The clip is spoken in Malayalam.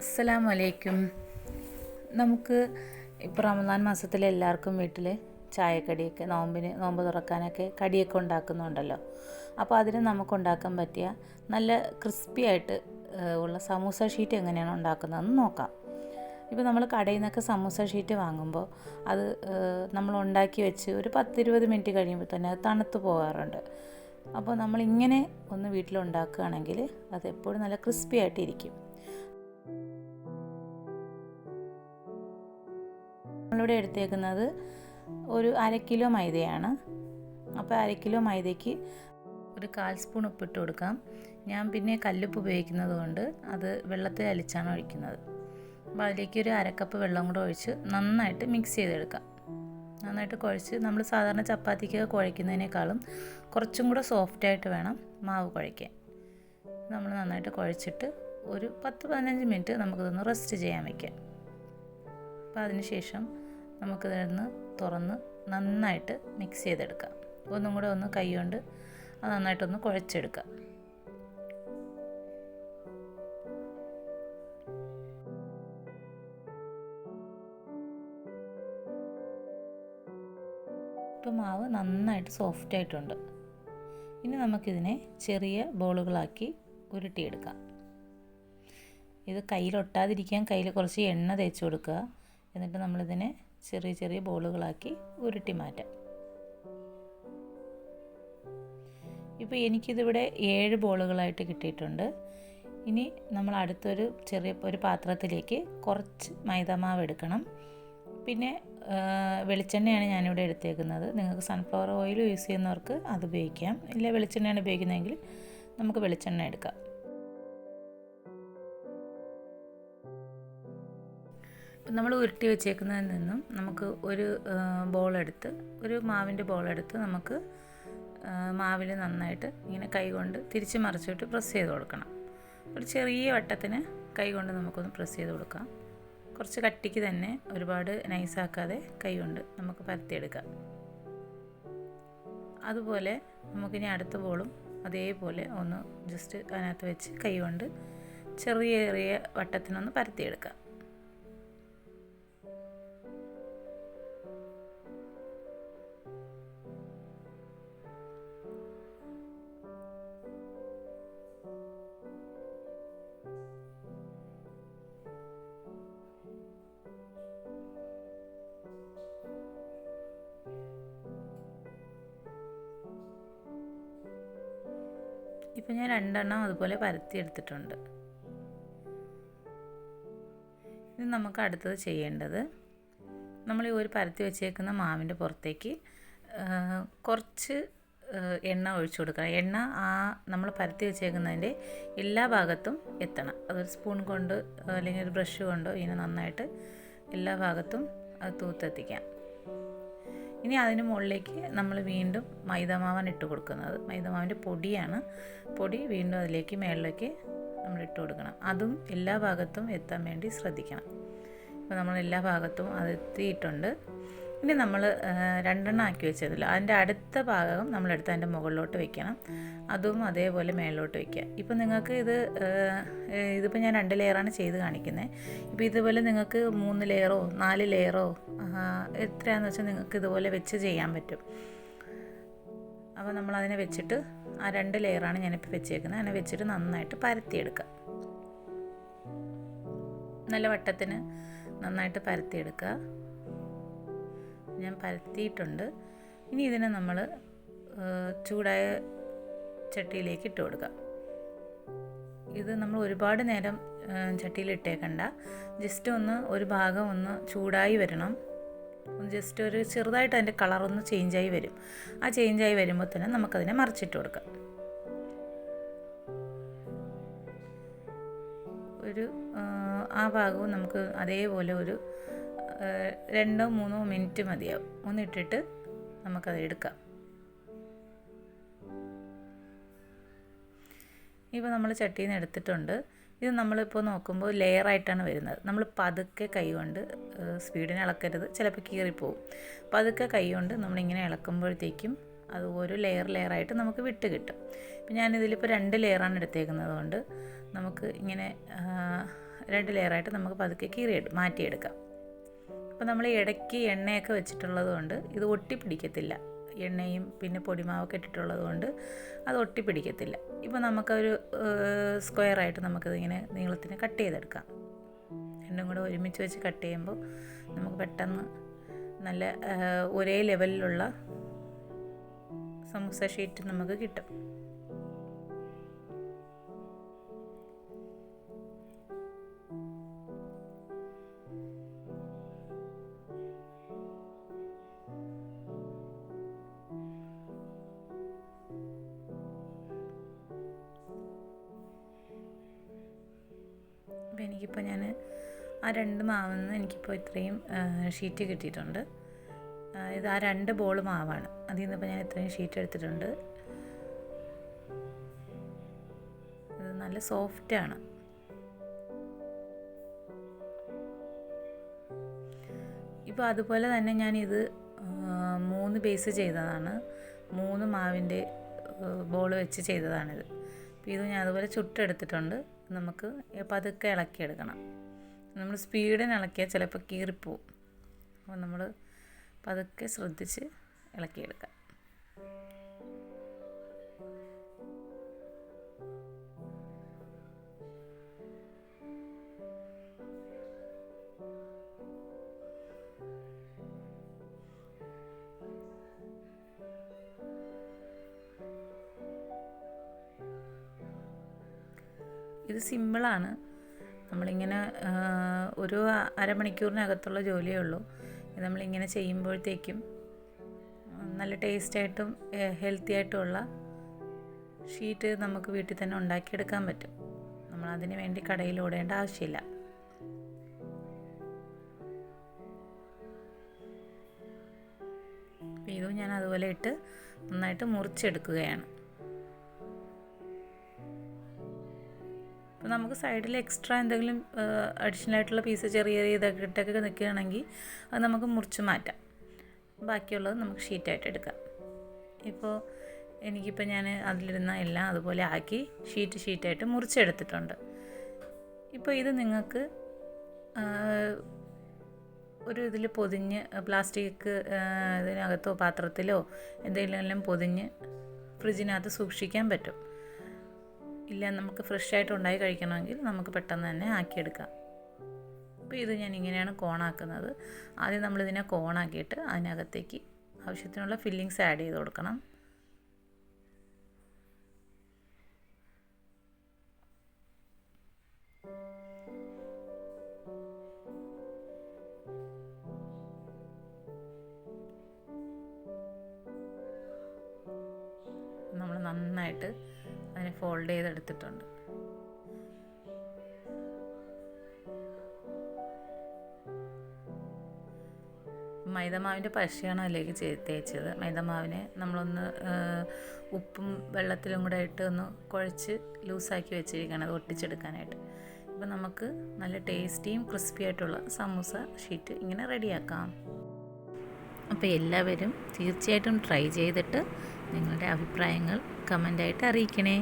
അസ്സലാം അലൈക്കും നമുക്ക് ഇപ്പോൾ റമദാൻ മാസത്തിൽ എല്ലാവർക്കും വീട്ടിൽ ചായക്കടിയൊക്കെ നോമ്പിന് നോമ്പ് തുറക്കാനൊക്കെ കടിയൊക്കെ ഉണ്ടാക്കുന്നുണ്ടല്ലോ. അപ്പോൾ അതിന് നമുക്ക് ഉണ്ടാക്കാൻ പറ്റിയ നല്ല ക്രിസ്പി ആയിട്ട് ഉള്ള സമൂസ ഷീറ്റ് എങ്ങനെയാണ് ഉണ്ടാക്കുന്നതെന്ന് നോക്കാം. ഇപ്പോൾ നമ്മൾ കടയിൽ നിന്നൊക്കെ സമൂസ ഷീറ്റ് വാങ്ങുമ്പോൾ അത് നമ്മൾ ഉണ്ടാക്കി വെച്ച് ഒരു പത്തിരുപത് മിനിറ്റ് കഴിയുമ്പോൾ തന്നെ അത് തണുത്ത് പോകാറുണ്ട്. അപ്പോൾ നമ്മളിങ്ങനെ ഒന്ന് വീട്ടിലുണ്ടാക്കുകയാണെങ്കിൽ അത് എപ്പോഴും നല്ല ക്രിസ്പി ആയിട്ടിരിക്കും. നമ്മളിവിടെ എടുത്തേക്കുന്നത് ഒരു അര കിലോ മൈദയാണ്. അപ്പോൾ അര കിലോ മൈദയ്ക്ക് ഒരു കാൽ സ്പൂൺ ഉപ്പിട്ട് കൊടുക്കാം. ഞാൻ പിന്നെ കല്ലുപ്പ് ഉപയോഗിക്കുന്നത് കൊണ്ട് അത് വെള്ളത്തിൽ അലിച്ചാണ് ഒഴിക്കുന്നത്. അപ്പോൾ അതിലേക്ക് ഒരു അരക്കപ്പ് വെള്ളം കൂടെ ഒഴിച്ച് നന്നായിട്ട് മിക്സ് ചെയ്തെടുക്കാം. നന്നായിട്ട് കുഴച്ച് നമ്മൾ സാധാരണ ചപ്പാത്തിക്കൊക്കെ കുഴയ്ക്കുന്നതിനേക്കാളും കുറച്ചും കൂടെ സോഫ്റ്റായിട്ട് വേണം മാവ് കുഴയ്ക്കാൻ. നമ്മൾ നന്നായിട്ട് കുഴച്ചിട്ട് ഒരു പത്ത് പതിനഞ്ച് മിനിറ്റ് നമുക്കിതൊന്ന് റെസ്റ്റ് ചെയ്യാൻ വയ്ക്കാം അപ്പോൾ അതിനുശേഷം നമുക്കിതൊന്ന് തുറന്ന് നന്നായിട്ട് മിക്സ് ചെയ്തെടുക്കാം. ഒന്നും കൂടെ ഒന്ന് കൈ കൊണ്ട് അത് നന്നായിട്ടൊന്ന് കുഴച്ചെടുക്കാം. ഇപ്പോൾ മാവ് നന്നായിട്ട് സോഫ്റ്റ് ആയിട്ടുണ്ട് ഇനി നമുക്കിതിനെ ചെറിയ ബോളുകളാക്കി ഉരുട്ടിയെടുക്കാം. ഇത് കയ്യിലൊട്ടാതിരിക്കാൻ കയ്യിൽ കുറച്ച് എണ്ണ തേച്ച് കൊടുക്കുക. എന്നിട്ട് നമ്മളിതിനെ ചെറിയ ചെറിയ ബോളുകളാക്കി ഉരുട്ടി മാറ്റാം. ഇപ്പോൾ എനിക്കിതിവിടെ ഏഴ് ബോളുകളായിട്ട് കിട്ടിയിട്ടുണ്ട്. ഇനി നമ്മൾ അടുത്തൊരു ചെറിയ ഒരു പാത്രത്തിലേക്ക് കുറച്ച് മൈദമാവ് എടുക്കണം. പിന്നെ വെളിച്ചെണ്ണയാണ് ഞാനിവിടെ എടുത്തേക്കുന്നത്. നിങ്ങൾക്ക് സൺഫ്ലവർ ഓയിൽ യൂസ് ചെയ്യുന്നവർക്ക് അത് ഉപയോഗിക്കാം. ഇല്ല വെളിച്ചെണ്ണയാണ് ഉപയോഗിക്കുന്നതെങ്കിൽ നമുക്ക് വെളിച്ചെണ്ണ എടുക്കാം. നമ്മൾ ഉരുട്ടി വെച്ചേക്കുന്നതിൽ നിന്നും നമുക്ക് ഒരു ബോളെടുത്ത് ഒരു മാവിന്റെ ബോളെടുത്ത് നമുക്ക് മാവിൽ നന്നായിട്ട് ഇങ്ങനെ കൈകൊണ്ട് തിരിച്ച് മറിച്ചിട്ട് പ്രസ് ചെയ്ത് കൊടുക്കണം. ഒരു ചെറിയ വട്ടത്തിന് കൈകൊണ്ട് നമുക്കൊന്ന് പ്രസ് ചെയ്ത് കൊടുക്കാം. കുറച്ച് കട്ടിക്ക് തന്നെ ഒരുപാട് നൈസാക്കാതെ കൈകൊണ്ട് നമുക്ക് പരത്തിയെടുക്കാം. അതുപോലെ നമുക്കിനി അടുത്ത ബോളും അതേപോലെ ഒന്ന് ജസ്റ്റ് അതിനകത്ത് വെച്ച് കൈകൊണ്ട് ചെറിയ ചെറിയ വട്ടത്തിനൊന്ന് പരത്തിയെടുക്കാം. ഇപ്പം ഞാൻ രണ്ടെണ്ണം അതുപോലെ പരത്തി എടുത്തിട്ടുണ്ട്. ഇനി നമുക്ക് അടുത്തത് ചെയ്യേണ്ടത് നമ്മൾ ഈ ഒരു പരത്തി വെച്ചേക്കുന്ന മാവിന്റെ പുറത്തേക്ക് കുറച്ച് എണ്ണ ഒഴിച്ചു കൊടുക്കണം. എണ്ണ ആ നമ്മൾ പരത്തി വെച്ചേക്കുന്നതിന്റെ എല്ലാ ഭാഗത്തും എത്തണം. അതൊരു സ്പൂൺ കൊണ്ട് അല്ലെങ്കിൽ ഒരു ബ്രഷ് കൊണ്ടോ ഇങ്ങനെ നന്നായിട്ട് എല്ലാ ഭാഗത്തും അത് തൂത്തെത്തിക്കാം. ഇനി അതിന് മുകളിലേക്ക് നമ്മൾ വീണ്ടും മൈദാമാവാണ് ഇട്ട് കൊടുക്കുന്നത്. മൈദമാവിന്റെ പൊടിയാണ്. പൊടി വീണ്ടും അതിലേക്ക് മേളിലേക്ക് നമ്മൾ ഇട്ട് കൊടുക്കണം. അതും എല്ലാ ഭാഗത്തും എത്താൻ വേണ്ടി ശ്രദ്ധിക്കണം. ഇപ്പോൾ നമ്മൾ എല്ലാ ഭാഗത്തും അത് എത്തിയിട്ടുണ്ട്. ഇനി നമ്മൾ രണ്ടെണ്ണം ആക്കി വെച്ചതിൽ അതിന്റെ അടുത്ത ഭാഗം നമ്മളെടുത്ത് അതിന്റെ മുകളിലോട്ട് വെക്കണം. അതും അതേപോലെ മേളിലോട്ട് വെക്കുക. ഇപ്പം നിങ്ങൾക്ക് ഇത് ഇതിപ്പോൾ ഞാൻ രണ്ട് ലെയറാണ് ചെയ്ത് കാണിക്കുന്നത് ഇപ്പോൾ ഇതുപോലെ നിങ്ങൾക്ക് മൂന്ന് ലെയറോ നാല് ലെയറോ എത്രയാണെന്ന് വെച്ചാൽ നിങ്ങൾക്ക് ഇതുപോലെ വെച്ച് ചെയ്യാൻ പറ്റും. അപ്പോൾ നമ്മൾ അതിനെ വെച്ചിട്ട് ആ രണ്ട് ലെയറാണ് ഞാനിപ്പോൾ വെച്ചേക്കുന്നത്. അതിനെ വെച്ചിട്ട് നന്നായിട്ട് പരത്തിയെടുക്കുക. നല്ല വട്ടത്തിന് നന്നായിട്ട് പരത്തിയെടുക്കുക. ഞാൻ പരത്തിയിട്ടുണ്ട്. ഇനി ഇതിനെ നമ്മൾ ചൂടായ ചട്ടിയിലേക്ക് ഇട്ട് കൊടുക്കുക ഇത് നമ്മൾ ഒരുപാട് നേരം ചട്ടിയിൽ ഇട്ടേക്കണ്ട ജസ്റ്റ് ഒന്ന് ഒരു ഭാഗം ഒന്ന് ചൂടായി വരണം. ജസ്റ്റ് ഒരു ചെറുതായിട്ട് അതിന്റെ കളറൊന്ന് ചേഞ്ചായി വരും. ആ ചേഞ്ചായി വരുമ്പോൾ തന്നെ നമുക്കതിനെ മറിച്ചിട്ട് കൊടുക്കാം. ഒരു ആ, ഭാഗവും നമുക്ക് അതേപോലെ ഒരു രണ്ടോ മൂന്നോ മിനിറ്റ് മതിയാവും. ഒന്നിട്ടിട്ട് നമുക്കത് എടുക്കാം. ഇപ്പോൾ നമ്മൾ ചട്ടിയിൽ നിന്ന് എടുത്തിട്ടുണ്ട്. ഇത് നമ്മളിപ്പോൾ നോക്കുമ്പോൾ ലെയറായിട്ടാണ് വരുന്നത്. നമ്മൾ പതുക്കെ കൈകൊണ്ട് സ്പീഡിന് ഇളക്കരുത്. ചിലപ്പോൾ കീറിപ്പോവും. പതുക്കെ കൈകൊണ്ട് നമ്മളിങ്ങനെ ഇളക്കുമ്പോഴത്തേക്കും അത് ഓരോ ലെയർ ലെയറായിട്ട് നമുക്ക് വിട്ട് കിട്ടും. ഇപ്പം ഞാനിതിലിപ്പോൾ രണ്ട് ലെയറാണ് എടുത്തേക്കുന്നത് കൊണ്ട് നമുക്ക് ഇങ്ങനെ രണ്ട് ലെയറായിട്ട് നമുക്ക് പതുക്കെ കീറി മാറ്റിയെടുക്കാം. അപ്പോൾ നമ്മൾ ഇടയ്ക്ക് എണ്ണയൊക്കെ വെച്ചിട്ടുള്ളത് കൊണ്ട് ഇത് ഒട്ടിപ്പിടിക്കത്തില്ല എണ്ണയും പിന്നെ പൊടിമാവൊക്കെ ഇട്ടിട്ടുള്ളത് കൊണ്ട് അത് ഒട്ടിപ്പിടിക്കത്തില്ല ഇപ്പോൾ നമുക്കൊരു സ്ക്വയറായിട്ട് നമുക്കിതിങ്ങനെ നീളത്തിന് കട്ട് ചെയ്തെടുക്കാം. രണ്ടും കൂടെ ഒരുമിച്ച് വെച്ച് കട്ട് ചെയ്യുമ്പോൾ നമുക്ക് പെട്ടെന്ന് നല്ല ഒരേ ലെവലിലുള്ള സമൂസ ഷീറ്റ് നമുക്ക് കിട്ടും. എനിക്കിപ്പോൾ ഞാൻ ആ രണ്ട് മാവിൽ നിന്ന് എനിക്കിപ്പോൾ ഇത്രയും ഷീറ്റ് കിട്ടിയിട്ടുണ്ട്. ഇത് ആ രണ്ട് ബോൾ മാവാണ്. അതിൽ നിന്നിപ്പോൾ ഞാൻ ഇത്രയും ഷീറ്റ് എടുത്തിട്ടുണ്ട്. ഇത് നല്ല സോഫ്റ്റാണ് ഇപ്പോൾ അതുപോലെ തന്നെ ഞാനിത് മൂന്ന് ബേസ് ചെയ്തതാണ്. മൂന്ന് മാവിന്റെ ബോൾ വെച്ച് ചെയ്തതാണിത്. അപ്പോൾ ഇത് ഞാൻ അതുപോലെ ചുട്ടെടുത്തിട്ടുണ്ട്. നമുക്ക് പതുക്കെ ഇളക്കിയെടുക്കണം. നമ്മൾ സ്പീഡിന് ഇളക്കിയാൽ ചിലപ്പോൾ കീറിപ്പോവും. അപ്പോൾ നമ്മൾ പതുക്കെ ശ്രദ്ധിച്ച് ഇളക്കിയെടുക്കാം. ഇത് സിമ്പിളാണ്. നമ്മളിങ്ങനെ ഒരു അരമണിക്കൂറിനകത്തുള്ള ജോലിയേ ഉള്ളൂ. നമ്മളിങ്ങനെ ചെയ്യുമ്പോഴത്തേക്കും നല്ല ടേസ്റ്റായിട്ടും ഹെൽത്തി ആയിട്ടുമുള്ള ഷീറ്റ് നമുക്ക് വീട്ടിൽ തന്നെ ഉണ്ടാക്കിയെടുക്കാൻ പറ്റും. നമ്മൾ അതിന് വേണ്ടി കടയിൽ ഓടേണ്ട ആവശ്യമില്ല. ഇതും ഞാൻ അതുപോലെ ഇട്ട് നന്നായിട്ട് മുറിച്ചെടുക്കുകയാണ്. അപ്പോൾ നമുക്ക് സൈഡിൽ എക്സ്ട്രാ എന്തെങ്കിലും അഡീഷണൽ ആയിട്ടുള്ള പീസ് ചെറിയ ചെറിയ ഇതൊക്കെ ഇട്ടൊക്കെ നിൽക്കുകയാണെങ്കിൽ അത് നമുക്ക് മുറിച്ച് മാറ്റാം. ബാക്കിയുള്ളത് നമുക്ക് ഷീറ്റായിട്ട് എടുക്കാം. ഇപ്പോൾ എനിക്കിപ്പോൾ ഞാൻ അതിലിരുന്ന എല്ലാം അതുപോലെ ആക്കി ഷീറ്റ് ഷീറ്റായിട്ട് മുറിച്ചെടുത്തിട്ടുണ്ട്. ഇപ്പോൾ ഇത് നിങ്ങൾക്ക് ഒരു ഇതിൽ പൊതിഞ്ഞ് പ്ലാസ്റ്റിക് ഇതിനകത്തോ പാത്രത്തിലോ എന്തെങ്കിലും എല്ലാം പൊതിഞ്ഞ് ഫ്രിഡ്ജിനകത്ത് സൂക്ഷിക്കാൻ പറ്റും. ഇല്ല നമുക്ക് ഫ്രഷ് ആയിട്ട് ഉണ്ടായി കഴിക്കണമെങ്കിൽ നമുക്ക് പെട്ടെന്ന് തന്നെ ആക്കിയെടുക്കാം. അപ്പോൾ ഇത് ഞാൻ ഇങ്ങനെയാണ് കോണാക്കുന്നത്. ആദ്യം നമ്മളിതിനെ കോണാക്കിയിട്ട് അതിനകത്തേക്ക് ആവശ്യത്തിനുള്ള ഫില്ലിങ്സ് ആഡ് ചെയ്ത് കൊടുക്കണം. നമ്മൾ നന്നായിട്ട് ഫോൾഡ് ചെയ്തെടുത്തിട്ടുണ്ട്. മൈദമാവിന്റെ പശയാണ് അതിലേക്ക് തേച്ചത്. മൈദമാവിനെ നമ്മളൊന്ന് ഉപ്പും വെള്ളത്തിലും കൂടെ ഇട്ട് ഒന്ന് കുഴച്ച് ലൂസാക്കി വെച്ചിരിക്കുകയാണ് അത് ഒട്ടിച്ചെടുക്കാനായിട്ട്. ഇപ്പം നമുക്ക് നല്ല ടേസ്റ്റിയും ക്രിസ്പി ആയിട്ടുള്ള സമൂസ ഷീറ്റ് ഇങ്ങനെ റെഡിയാക്കാം. അപ്പോൾ എല്ലാവരും തീർച്ചയായിട്ടും ട്രൈ ചെയ്തിട്ട് നിങ്ങളുടെ അഭിപ്രായങ്ങൾ കമന്റായിട്ട് അറിയിക്കണേ.